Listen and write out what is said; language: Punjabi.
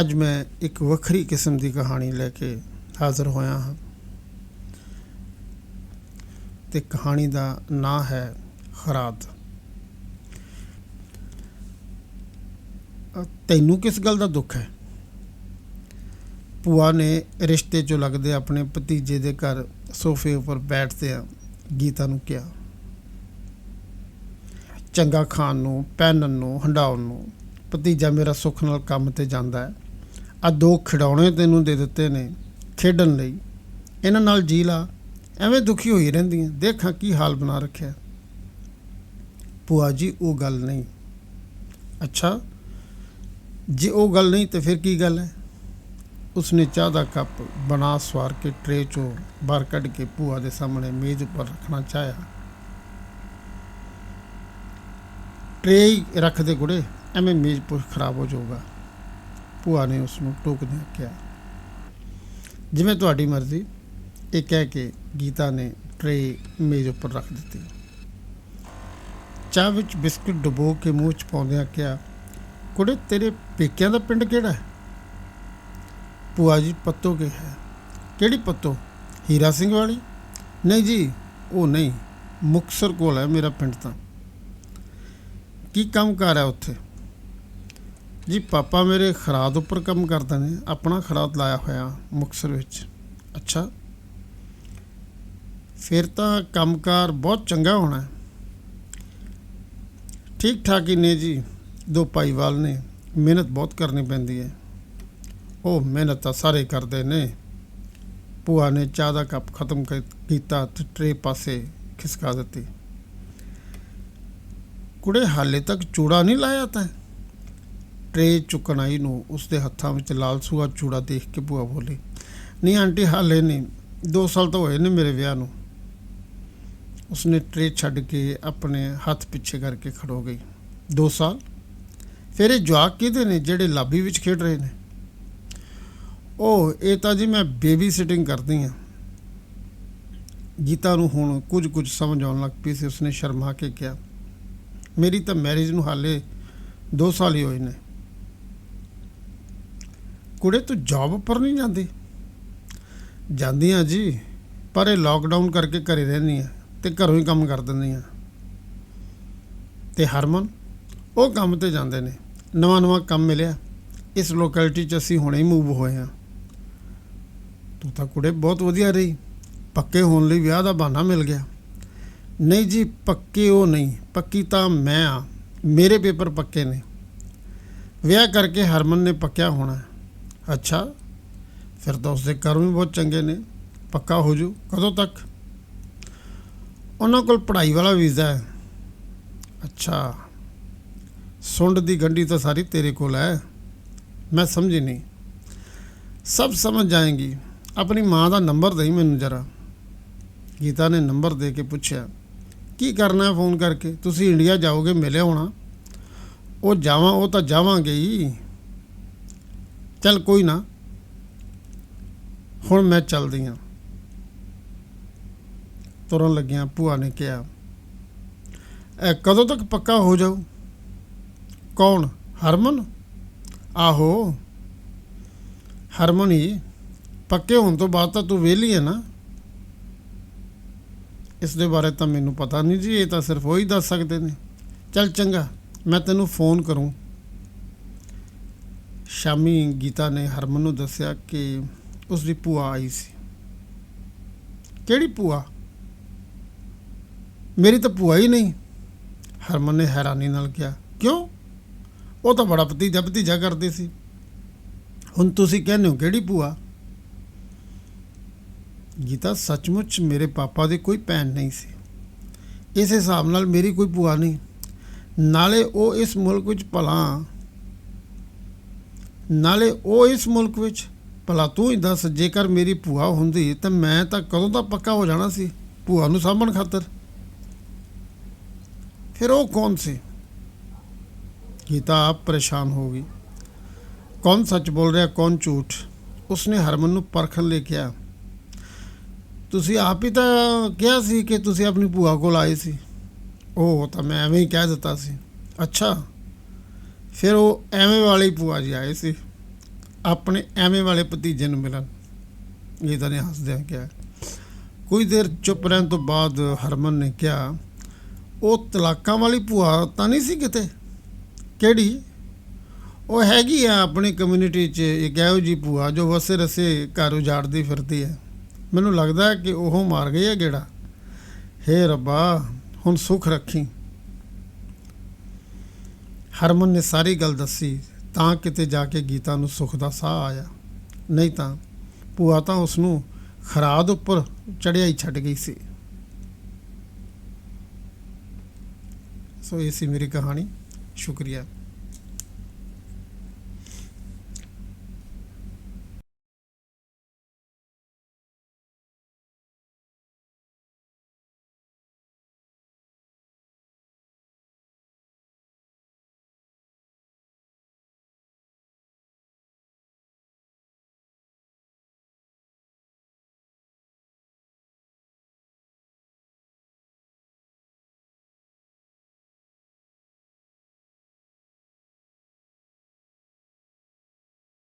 ਅੱਜ ਮੈਂ ਇੱਕ ਵੱਖਰੀ ਕਿਸਮ ਦੀ ਕਹਾਣੀ ਲੈ ਕੇ ਹਾਜ਼ਰ ਹੋਇਆ ਹਾਂ। ਤੇ ਕਹਾਣੀ ਦਾ ਨਾਂ ਹੈ ਖਰਾਦ। ਤੈਨੂੰ ਕਿਸ ਗੱਲ ਦਾ ਦੁੱਖ ਹੈ? ਭੂਆ ਨੇ ਰਿਸ਼ਤੇ 'ਚੋਂ ਲੱਗਦੇ ਆਪਣੇ ਭਤੀਜੇ ਦੇ ਘਰ ਸੋਫੇ ਉੱਪਰ ਬੈਠਦੇ ਆ ਗੀਤਾ ਨੂੰ ਕਿਹਾ, ਚੰਗਾ ਖਾਣ ਨੂੰ, ਪਹਿਨਣ ਨੂੰ ਹੰਡਾਉਣ ਨੂੰ, ਭਤੀਜਾ ਮੇਰਾ ਸੁੱਖ ਨਾਲ ਕੰਮ ਤੇ ਜਾਂਦਾ ਹੈ। ਆ ਦੋ ਖਿਡੌਣੇ ਤੈਨੂੰ ਦੇ ਦਿੱਤੇ ਨੇ ਖੇਡਣ ਲਈ। ਇਹਨਾਂ ਨਾਲ ਜੀ ਲਾ, ਐਵੇਂ ਦੁਖੀ ਹੋਈ ਰਹਿੰਦੀ ਰਹਿੰਦੀਆਂ, ਦੇਖਾਂ ਕੀ ਹਾਲ ਬਣਾ ਰੱਖਿਆ। ਭੂਆ ਜੀ, ਉਹ ਗੱਲ ਨਹੀਂ। ਅੱਛਾ, ਜੇ ਉਹ ਗੱਲ ਨਹੀਂ ਤੇ ਫਿਰ ਕੀ ਗੱਲ ਹੈ? ਉਸਨੇ ਚਾਹ ਦਾ ਕੱਪ ਬਣਾ ਸਵਾਰ ਕੇ ਟਰੇ ਚੋਂ ਬਾਹਰ ਕੱਢ ਕੇ ਭੂਆ ਦੇ ਸਾਹਮਣੇ ਮੇਜ਼ ਉੱਪਰ ਰੱਖਣਾ ਚਾਹਿਆ। ਟਰੇ ਹੀ ਰੱਖ ਦੇ ਗੁੜੇ, ਐਵੇਂ ਮੇਜ਼ ਪੁਰ ਖਰਾਬ ਹੋ ਜਾਊਗਾ। ਭੂਆ ਨੇ ਉਸ ਨੂੰ ਟੋਕਦਿਆਂ ਕਿਹਾ, ਜਿਵੇਂ ਤੁਹਾਡੀ ਮਰਜ਼ੀ। ਇਹ ਕਹਿ ਕੇ ਗੀਤਾ ਨੇ ਟਰੇ ਮੇਜ਼ ਉੱਪਰ ਰੱਖ ਦਿੱਤੀ। ਚਾਹ ਵਿੱਚ ਬਿਸਕੁਟ ਡੁਬੋ ਕੇ ਮੂੰਹ ਚ ਪਾਉਂਦਿਆਂ ਕਿਹਾ, ਕੁੜੇ, ਤੇਰੇ ਪੇਕਿਆਂ ਦਾ ਪਿੰਡ ਕਿਹੜਾ ਹੈ? ਭੂਆ ਜੀ ਪੱਤੋ ਕੇ ਹੈ, ਕਿਹੜੀ ਪੱਤੋ? ਹੀਰਾ ਸਿੰਘ ਵਾਲੀ? ਨਹੀਂ ਜੀ, ਉਹ ਨਹੀਂ, ਮੁਕਸਰ ਕੋਲ ਹੈ ਮੇਰਾ ਪਿੰਡ ਤਾਂ। ਕੀ ਕੰਮ ਕਰ ਹੈ ਉੱਥੇ? ਜੀ, ਪਾਪਾ ਮੇਰੇ ਖਰਾਦ ਉੱਪਰ ਕੰਮ ਕਰਦੇ ਨੇ। ਆਪਣਾ ਖਰਾਦ ਲਾਇਆ ਹੋਇਆ ਮੁਕਸਰ ਵਿੱਚ। ਅੱਛਾ। ਫਿਰ ਤਾਂ ਕੰਮਕਾਰ ਬਹੁਤ ਚੰਗਾ ਹੋਣਾ। ਠੀਕ ਠਾਕ ਹੀ ਨੇ ਜੀ। ਦੋ ਭਾਈਵਾਲ ਨੇ। ਮਿਹਨਤ ਬਹੁਤ ਕਰਨੀ ਪੈਂਦੀ ਹੈ। ਉਹ ਮਿਹਨਤ ਤਾਂ ਸਾਰੇ ਕਰਦੇ ਨੇ। ਭੂਆ ਨੇ ਚਾਹ ਦਾ ਕੱਪ ਖਤਮ ਕਰ- ਕੀਤਾ ਤੇ ਟਰੇ ਪਾਸੇ ਖਿਸਕਾ ਦਿੱਤੀ। ਕੁੜੇ ਹਾਲੇ ਤੱਕ ਚੂੜਾ ਨਹੀਂ ਲਾਇਆ ਤਾਂ? ਟਰੇ ਚੁੱਕਣ ਆਈ ਨੂੰ ਉਸਦੇ ਹੱਥਾਂ ਵਿੱਚ ਲਾਲ ਸੂਆ ਚੂੜਾ ਦੇਖ ਕੇ ਭੂਆ ਬੋਲੀ ਨਹੀਂ ਆਂਟੀ, ਹਾਲੇ ਨਹੀਂ 2 ਸਾਲ ਤਾਂ ਹੋਏ ਨੇ ਮੇਰੇ ਵਿਆਹ ਨੂੰ। ਉਸਨੇ ਟਰੇ ਛੱਡ ਕੇ ਆਪਣੇ ਹੱਥ ਪਿੱਛੇ ਕਰਕੇ ਖੜੋ ਗਈ। 2 ਸਾਲ? ਫਿਰ ਇਹ ਜਵਾਕ ਕਿਹਦੇ ਨੇ ਜਿਹੜੇ ਲਾਬੀ ਵਿੱਚ ਖੇਡ ਰਹੇ ਨੇ? ਉਹ ਇਹ ਤਾਂ ਜੀ ਮੈਂ ਬੇਬੀ ਸਿਟਿੰਗ ਕਰਦੀ ਆ। ਗੀਤਾ ਨੂੰ ਹੁਣ ਕੁਝ ਕੁਝ ਸਮਝ ਆਉਣ ਲੱਗ ਪਈ ਸੀ। ਉਸਨੇ ਸ਼ਰਮਾ ਕੇ ਕਿਹਾ, ਮੇਰੀ ਤਾਂ ਮੈਰਿਜ ਨੂੰ ਹਾਲੇ 2 ਸਾਲ ਹੀ ਹੋਏ ਨੇ। ਕੁੜੇ, ਤੂੰ ਜੌਬ ਉੱਪਰ ਨਹੀਂ ਜਾਂਦੀ? ਜਾਂਦੀ ਆ ਜੀ, ਪਰ ਇਹ ਲਾਕਡਾਊਨ ਕਰਕੇ ਘਰੇ ਰਹਿੰਦੀ ਆ ਤੇ ਘਰੋਂ ਹੀ ਕੰਮ ਕਰ ਦਿੰਦੀ ਆ। ਤੇ ਹਰਮਨ, ਉਹ ਕੰਮ ਤੇ ਜਾਂਦੇ ਨੇ। ਨਵਾਂ ਨਵਾਂ ਕੰਮ ਮਿਲਿਆ। ਇਸ ਲੋਕੈਲਿਟੀ 'ਚ ਅਸੀਂ ਹੁਣੇ ਹੀ ਮੂਵ ਹੋਏ ਆ। ਤੂੰ ਤਾਂ ਕੁੜੇ ਬਹੁਤ ਵਧੀਆ ਰਹੀ। ਪੱਕੇ ਹੋਣ ਲਈ ਵਿਆਹ ਦਾ ਬਹਾਨਾ ਮਿਲ ਗਿਆ। ਨਹੀਂ ਜੀ, ਪੱਕੇ ਉਹ ਨਹੀਂ। ਪੱਕੀ ਤਾਂ ਮੈਂ ਆ। ਮੇਰੇ ਪੇਪਰ ਪੱਕੇ ਨੇ। ਵਿਆਹ ਕਰਕੇ ਹਰਮਨ ਨੇ ਪੱਕਿਆ ਹੋਣਾ। ਅੱਛਾ, ਫਿਰ ਤਾਂ ਉਸਦੇ ਕਰਮ ਵੀ ਬਹੁਤ ਚੰਗੇ ਨੇ। ਪੱਕਾ ਹੋ ਜੂ ਕਦੋਂ ਤੱਕ? ਉਹਨਾਂ ਕੋਲ ਪੜ੍ਹਾਈ ਵਾਲਾ ਵੀਜ਼ਾ ਹੈ। ਅੱਛਾ, ਸੁੰਡ ਦੀ ਗੰਢੀ ਤਾਂ ਸਾਰੀ ਤੇਰੇ ਕੋਲ ਹੈ। ਮੈਂ ਸਮਝੀ ਨਹੀਂ। ਸਭ ਸਮਝ ਜਾਏਗੀ। ਆਪਣੀ ਮਾਂ ਦਾ ਨੰਬਰ ਦੇਈ ਮੈਨੂੰ ਜਰਾ। ਗੀਤਾ ਨੇ ਨੰਬਰ ਦੇ ਕੇ ਪੁੱਛਿਆ, ਕੀ ਕਰਨਾ ਫੋਨ ਕਰਕੇ? ਤੁਸੀਂ ਇੰਡੀਆ ਜਾਓਗੇ ਮਿਲਿਆ ਹੋਣਾ। ਉਹ ਜਾਵਾਂ, ਉਹ ਤਾਂ ਜਾਵਾਂਗੇ ਹੀ। ਚੱਲ ਕੋਈ ਨਾ। ਹੁਣ ਮੈਂ ਚੱਲਦੀ ਹਾਂ। ਤੁਰਨ ਲੱਗਿਆ ਭੂਆ ਨੇ ਕਿਹਾ, ਇਹ ਕਦੋਂ ਤੱਕ ਪੱਕਾ ਹੋ ਜਾਊ? ਕੌਣ? ਹਰਮਨ? ਆਹੋ। ਹਰਮਨ ਹੀ ਪੱਕੇ ਹੋਣ ਤੋਂ ਬਾਅਦ ਤਾਂ ਤੂੰ ਵਿਹਲੀ ਹੈ ਨਾ। ਇਸ ਦੇ ਬਾਰੇ ਤਾਂ ਮੈਨੂੰ ਪਤਾ ਨਹੀਂ ਜੀ, ਇਹ ਤਾਂ ਸਿਰਫ ਉਹ ਹੀ ਦੱਸ ਸਕਦੇ ਨੇ। ਚੱਲ ਚੰਗਾ, ਮੈਂ ਤੈਨੂੰ ਫੋਨ ਕਰੂੰ। ਸ਼ਾਮੀ ਗੀਤਾ ਨੇ ਹਰਮਨ ਨੂੰ ਦੱਸਿਆ ਕਿ ਉਸ ਦੀ ਭੂਆ ਆਈ ਸੀ। ਕਿਹੜੀ ਭੂਆ? ਮੇਰੀ ਤਾਂ ਭੂਆ ਹੀ ਨਹੀਂ। ਹਰਮਨ ਨੇ ਹੈਰਾਨੀ ਨਾਲ ਕਿਹਾ, ਕਿਉਂ? ਉਹ ਤਾਂ ਬੜਾ ਭਤੀਜਾ ਭਤੀਜਾ ਕਰਦੇ ਸੀ। ਹੁਣ ਤੁਸੀਂ ਕਹਿੰਦੇ ਹੋ ਕਿਹੜੀ ਭੂਆ? ਗੀਤਾ, ਸੱਚਮੁੱਚ ਮੇਰੇ ਪਾਪਾ ਦੀ ਕੋਈ ਭੈਣ ਨਹੀਂ ਸੀ। ਇਸ ਹਿਸਾਬ ਨਾਲ ਮੇਰੀ ਕੋਈ ਭੂਆ ਨਹੀਂ। ਨਾਲੇ ਉਹ ਇਸ ਮੁਲਕ ਵਿੱਚ ਭਲਾ ਨਾਲੇ ਉਹ ਇਸ ਮੁਲਕ ਵਿੱਚ, ਭਲਾ ਤੂੰ ਹੀ ਦੱਸ, ਜੇਕਰ ਮੇਰੀ ਭੂਆ ਹੁੰਦੀ, ਤਾਂ ਮੈਂ ਤਾਂ ਕਦੋਂ ਦਾ ਪੱਕਾ ਹੋ ਜਾਣਾ ਸੀ, ਭੂਆ ਨੂੰ ਸਾਂਭਣ ਖਾਤਰ? ਫਿਰ ਉਹ ਕੌਣ ਸੀ? ਗੀਤਾ ਆਪ ਪਰੇਸ਼ਾਨ ਹੋ ਗਈ। ਕੌਣ ਸੱਚ ਬੋਲ ਰਿਹਾ, ਕੌਣ ਝੂਠ? ਉਸਨੇ ਹਰਮਨ ਨੂੰ ਪਰਖਣ ਲਈ ਕਿਹਾ। ਤੁਸੀਂ ਆਪ ਹੀ ਤਾਂ ਕਿਹਾ ਸੀ ਕਿ ਤੁਸੀਂ ਆਪਣੀ ਭੂਆ ਕੋਲ ਆਏ ਸੀ। ਉਹ ਤਾਂ ਮੈਂ ਐਵੇਂ ਹੀ ਕਹਿ ਦਿੱਤਾ ਸੀ। ਅੱਛਾ। ਫਿਰ ਉਹ ਐਵੇਂ ਵਾਲੀ ਭੂਆ ਜੀ ਆਏ ਸੀ। ਆਪਣੇ ਐਵੇਂ ਵਾਲੇ ਭਤੀਜੇ ਨੂੰ ਮਿਲਣ। ਗੀਤਾ ਨੇ ਹੱਸਦਿਆਂ ਕਿਹਾ ਕੁਝ ਦੇਰ ਚੁੱਪ ਰਹਿਣ ਤੋਂ ਬਾਅਦ ਹਰਮਨ ਨੇ ਕਿਹਾ, ਉਹ ਤਲਾਕਾਂ ਵਾਲੀ ਭੂਆ ਤਾਂ ਨਹੀਂ ਸੀ ਕਿਤੇ? ਕਿਹੜੀ? ਉਹ ਹੈਗੀ ਆ ਆਪਣੀ ਕਮਿਊਨਿਟੀ 'ਚ, ਇੱਕ ਇਹੋ ਜੀ ਭੂਆ ਜੋ ਵਸੇ ਰਸੇ ਘਰ ਉਜਾੜਦੀ ਫਿਰਦੀ ਹੈ। ਮੈਨੂੰ ਲੱਗਦਾ ਕਿ ਉਹ ਮਾਰ ਗਈ ਹੈ ਗੇੜਾ। ਹੇ ਰੱਬਾ, ਹੁਣ ਸੁਖ ਰੱਖੀ। ਹਰਮਨ ਨੇ ਸਾਰੀ ਗੱਲ ਦੱਸੀ, ਤਾਂ ਕਿਤੇ ਜਾ ਕੇ ਗੀਤਾ ਨੂੰ ਸੁਖ ਦਾ ਸਾਹ ਆਇਆ। ਨਹੀਂ ਤਾਂ ਭੂਆ ਤਾਂ ਉਸ ਨੂੰ ਖਰਾਦ ਉੱਪਰ ਚੜਿਆ ਹੀ ਛੱਡ ਗਈ ਸੀ। ਸੋ ਇਹ ਸੀ ਮੇਰੀ ਕਹਾਣੀ। ਸ਼ੁਕਰੀਆ।